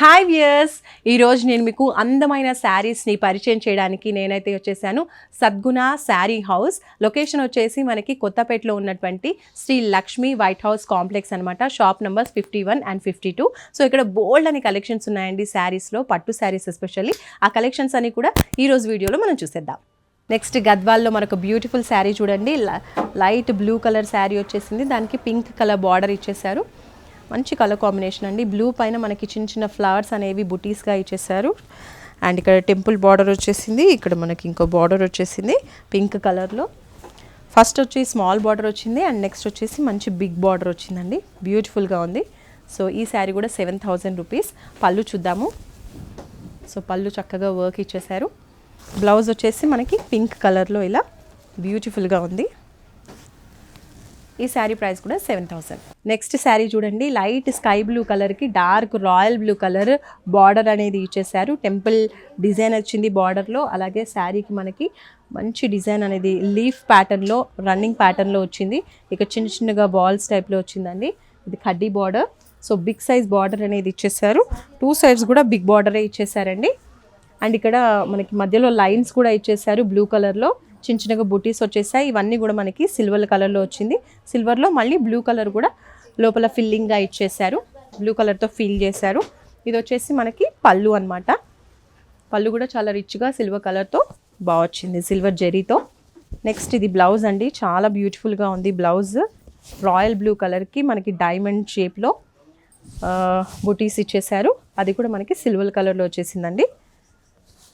Hi viewers, ఈరోజు నేను మీకు అందమైన శారీస్ని పరిచయం చేయడానికి నేనైతే వచ్చేసాను. సద్గుణ శారీ హౌస్. లొకేషన్ వచ్చేసి మనకి కొత్తపేటలో ఉన్నటువంటి Shri Lakshmi white house complex అనమాట shop numbers fifty one and fifty two. So ఇక్కడ బోల్డ్ అని కలెక్షన్స్ ఉన్నాయండి శారీస్లో పట్టు శారీస్ ఎస్పెషల్లీ. ఆ కలెక్షన్స్ అని కూడా ఈరోజు వీడియోలో మనం చూసేద్దాం. నెక్స్ట్ గద్వాల్లో మనకు బ్యూటిఫుల్ శారీ చూడండి. లైట్ బ్లూ కలర్ శారీ వచ్చేసింది. దానికి పింక్ కలర్ బార్డర్ ఇచ్చేసారు మంచి కలర్ కాంబినేషన్ అండి. బ్లూ పైన మనకి చిన్న చిన్న ఫ్లవర్స్ అనేవి బుటీస్గా ఇచ్చేసారు అండ్ ఇక్కడ టెంపుల్ బార్డర్ వచ్చేసింది. ఇక్కడ మనకి ఇంకో బార్డర్ వచ్చేసింది. పింక్ కలర్లో ఫస్ట్ వచ్చి స్మాల్ బార్డర్ వచ్చింది. అండ్ నెక్స్ట్ వచ్చేసి మంచి బిగ్ బార్డర్ వచ్చిందండి. బ్యూటిఫుల్గా ఉంది. సో ఈ శారీ కూడా సెవెన్ థౌజండ్ రూపీస్ పళ్ళు చూద్దాము. సో పళ్ళు చక్కగా వర్క్ ఇచ్చేసారు బ్లౌజ్ వచ్చేసి మనకి పింక్ కలర్లో ఇలా బ్యూటిఫుల్గా ఉంది. ఈ శారీ ప్రైస్ కూడా సెవెన్ థౌసండ్. నెక్స్ట్ శారీ చూడండి లైట్ స్కై బ్లూ కలర్కి dark royal blue colour border అనేది ఇచ్చేసారు టెంపుల్ డిజైన్ వచ్చింది బార్డర్లో అలాగే శారీకి మనకి మంచి డిజైన్ అనేది లీఫ్ ప్యాటర్న్లో రన్నింగ్ ప్యాటర్న్లో వచ్చింది. ఇక చిన్న చిన్నగా బాల్స్ టైప్లో వచ్చిందండి. ఇది కడ్డీ border. So big size border అనేది ఇచ్చేసారు టూ సైడ్స్ కూడా బిగ్ బార్డరే ఇచ్చేసారండి అండ్ ఇక్కడ మనకి మధ్యలో లైన్స్ కూడా ఇచ్చేసారు బ్లూ కలర్లో చిన్న చిన్నగా బుటీస్ వచ్చేసాయి. ఇవన్నీ కూడా మనకి సిల్వర్ కలర్లో వచ్చింది. సిల్వర్లో మళ్ళీ బ్లూ కలర్ కూడా లోపల ఫిల్లింగ్గా ఇచ్చేసారు బ్లూ కలర్తో ఫిల్ చేశారు. ఇది వచ్చేసి మనకి పళ్ళు అన్నమాట. పళ్ళు కూడా చాలా రిచ్గా సిల్వర్ కలర్తో బాగా వచ్చింది సిల్వర్ జెరీతో. నెక్స్ట్ ఇది బ్లౌజ్ అండి. చాలా బ్యూటిఫుల్గా ఉంది బ్లౌజ్. రాయల్ బ్లూ కలర్కి మనకి డైమండ్ షేప్లో బుటీస్ ఇచ్చేసారు అది కూడా మనకి సిల్వర్ కలర్లో వచ్చేసిందండి.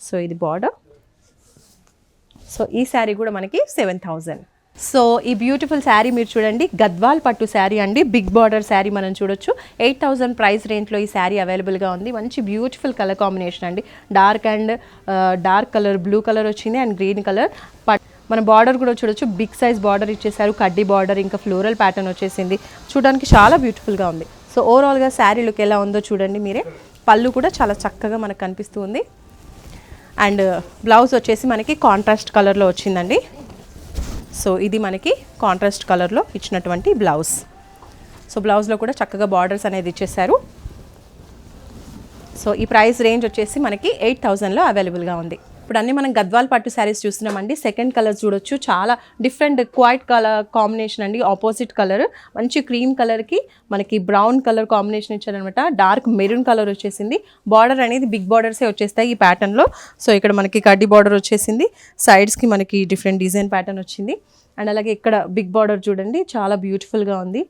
సో ఇది బార్డర్. సో ఈ శారీ కూడా మనకి సెవెన్ థౌజండ్ సో ఈ బ్యూటిఫుల్ శారీ మీరు చూడండి గద్వాల్ పట్టు శారీ అండి బిగ్ బార్డర్ శారీ మనం చూడొచ్చు. ఎయిట్ థౌజండ్ ప్రైస్ రేంజ్లో ఈ శారీ అవైలబుల్గా ఉంది. మంచి బ్యూటిఫుల్ కలర్ కాంబినేషన్ అండి. Dark and dark colour blue colour వచ్చింది అండ్ గ్రీన్ కలర్ పట్ మన బార్డర్ కూడా చూడొచ్చు. బిగ్ సైజ్ బార్డర్ ఇచ్చేసారు. కడ్డీ బార్డర్ ఇంకా ఫ్లోరల్ ప్యాటర్న్ వచ్చేసింది. చూడడానికి చాలా బ్యూటిఫుల్గా ఉంది. సో ఓవరాల్గా శారీ లుక్ ఎలా ఉందో చూడండి మీరే. పళ్ళు కూడా చాలా చక్కగా మనకు కనిపిస్తూ ఉంది. అండ్ బ్లౌజ్ వచ్చేసి మనకి కాంట్రాస్ట్ కలర్లో వచ్చిందండి. సో ఇది మనకి కాంట్రాస్ట్ కలర్లో ఇచ్చినటువంటి బ్లౌజ్. సో బ్లౌజ్లో కూడా చక్కగా బార్డర్స్ అనేది ఇచ్చేసారు సో ఈ ప్రైస్ రేంజ్ వచ్చేసి మనకి ఎయిట్ థౌజండ్లో అవైలబుల్గా ఉంది. ఇప్పుడు అన్ని మనం గద్వాల్ పట్టు శారీస్ చూస్తున్నామండి. సెకండ్ కలర్ చూడొచ్చు. చాలా డిఫరెంట్ క్వైట్ కలర్ కాంబినేషన్ అండి. ఆపోజిట్ కలర్ మంచి క్రీమ్ కలర్కి మనకి బ్రౌన్ కలర్ కాంబినేషన్ ఇచ్చారనమాట. డార్క్ మెరూన్ కలర్ వచ్చేసింది. బార్డర్ అనేది బిగ్ బార్డర్సే వచ్చేస్తాయి ఈ ప్యాటర్న్లో సో ఇక్కడ మనకి కడ్డీ బార్డర్ వచ్చేసింది. సైడ్స్కి మనకి డిఫరెంట్ డిజైన్ ప్యాటర్న్ వచ్చింది. అండ్ అలాగే ఇక్కడ బిగ్ బార్డర్ చూడండి. చాలా బ్యూటిఫుల్గా ఉంది.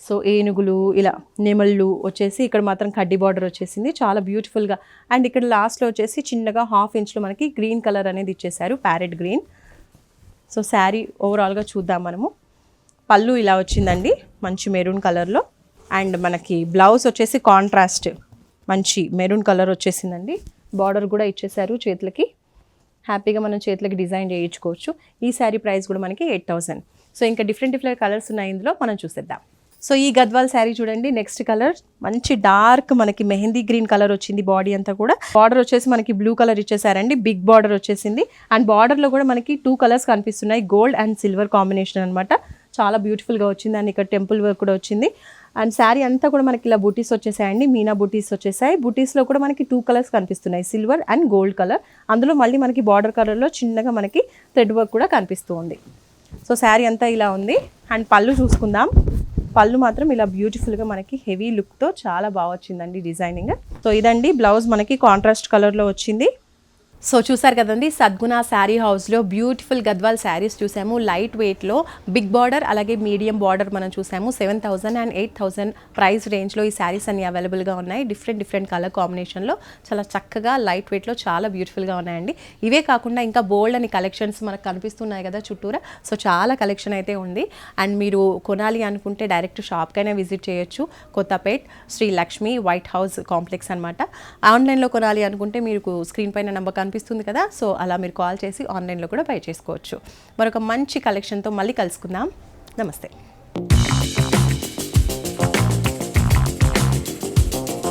సో ఏనుగులు ఇలా నెమళ్ళు వచ్చేసి ఇక్కడ మాత్రం కడ్డీ బార్డర్ వచ్చేసింది. చాలా బ్యూటిఫుల్గా అండ్ ఇక్కడ లాస్ట్లో వచ్చేసి చిన్నగా హాఫ్ ఇంచ్లో మనకి గ్రీన్ కలర్ అనేది ఇచ్చేసారు ప్యారెట్ గ్రీన్ సో శారీ ఓవరాల్గా చూద్దాం మనము. పళ్ళు ఇలా వచ్చిందండి మంచి మెరూన్ కలర్లో అండ్ మనకి బ్లౌజ్ వచ్చేసి కాంట్రాస్ట్ మంచి మెరూన్ కలర్ వచ్చేసిందండి. బార్డర్ కూడా ఇచ్చేసారు చేతులకి. హ్యాపీగా మనం చేతులకి డిజైన్ చేయించుకోవచ్చు. ఈ శారీ ప్రైస్ కూడా మనకి ఎయిట్ థౌసండ్ సో ఇంకా డిఫరెంట్ డిఫరెంట్ కలర్స్ ఉన్నాయి ఇందులో మనం చూసేద్దాం. సో ఈ గద్వాల్ శారీ చూడండి నెక్స్ట్ కలర్ మంచి డార్క్ మనకి మెహందీ గ్రీన్ కలర్ వచ్చింది బాడీ అంతా కూడా. బార్డర్ వచ్చేసి మనకి బ్లూ కలర్ ఇచ్చేసారండి బిగ్ బార్డర్ వచ్చేసింది. అండ్ బార్డర్లో కూడా మనకి టూ కలర్స్ కనిపిస్తున్నాయి గోల్డ్ అండ్ సిల్వర్ కాంబినేషన్ అనమాట చాలా బ్యూటిఫుల్గా వచ్చింది. అండ్ ఇక్కడ టెంపుల్ వర్క్ కూడా వచ్చింది. అండ్ శారీ అంతా కూడా మనకి ఇలా బుటీస్ వచ్చేసాయండి మీనా బుటీస్ వచ్చేసాయి. బుటీస్లో కూడా మనకి టూ కలర్స్ కనిపిస్తున్నాయి సిల్వర్ అండ్ గోల్డ్ కలర్ అందులో మళ్ళీ మనకి బార్డర్ కలర్లో చిన్నగా మనకి థ్రెడ్ వర్క్ కూడా కనిపిస్తూ ఉంది. సో శారీ అంతా ఇలా ఉంది. అండ్ పళ్ళు చూసుకుందాం. పళ్ళు మాత్రం ఇలా బ్యూటిఫుల్గా మనకి హెవీ లుక్తో చాలా బాగా వచ్చిందండి డిజైనింగ్ సో ఇదండి బ్లౌజ్ మనకి కాంట్రాస్ట్ కలర్లో వచ్చింది. సో చూసారు కదండి సద్గుణ శారీ హౌస్లో బ్యూటిఫుల్ గద్వాల్ శారీస్ చూసాము. లైట్ వెయిట్లో బిగ్ బార్డర్ అలాగే మీడియం బార్డర్ మనం చూసాము. Seven thousand and eight thousand price రేంజ్లో ఈ శారీస్ అన్ని అవైలబుల్గా ఉన్నాయి. డిఫరెంట్ డిఫరెంట్ కలర్ కాంబినేషన్లో చాలా చక్కగా లైట్ వెయిట్లో చాలా బ్యూటిఫుల్గా ఉన్నాయండి. ఇవే కాకుండా ఇంకా బోల్డ్ అని కలెక్షన్స్ మనకు కనిపిస్తున్నాయి కదా చుట్టూరా. సో చాలా కలెక్షన్ అయితే ఉంది. అండ్ మీరు కొనాలి అనుకుంటే డైరెక్ట్ షాప్కైనా విజిట్ చేయొచ్చు. Kothapet Shri Lakshmi white house complex అనమాట ఆన్లైన్లో కొనాలి అనుకుంటే మీకు స్క్రీన్ పైన నెంబర్ కనిపిస్తుంది కదా. సో అలా మీరు కాల్ చేసి ఆన్లైన్లో కూడా బై చేసుకోవచ్చు. మరొక మంచి కలెక్షన్తో మళ్ళీ కలుసుకుందాం. నమస్తే.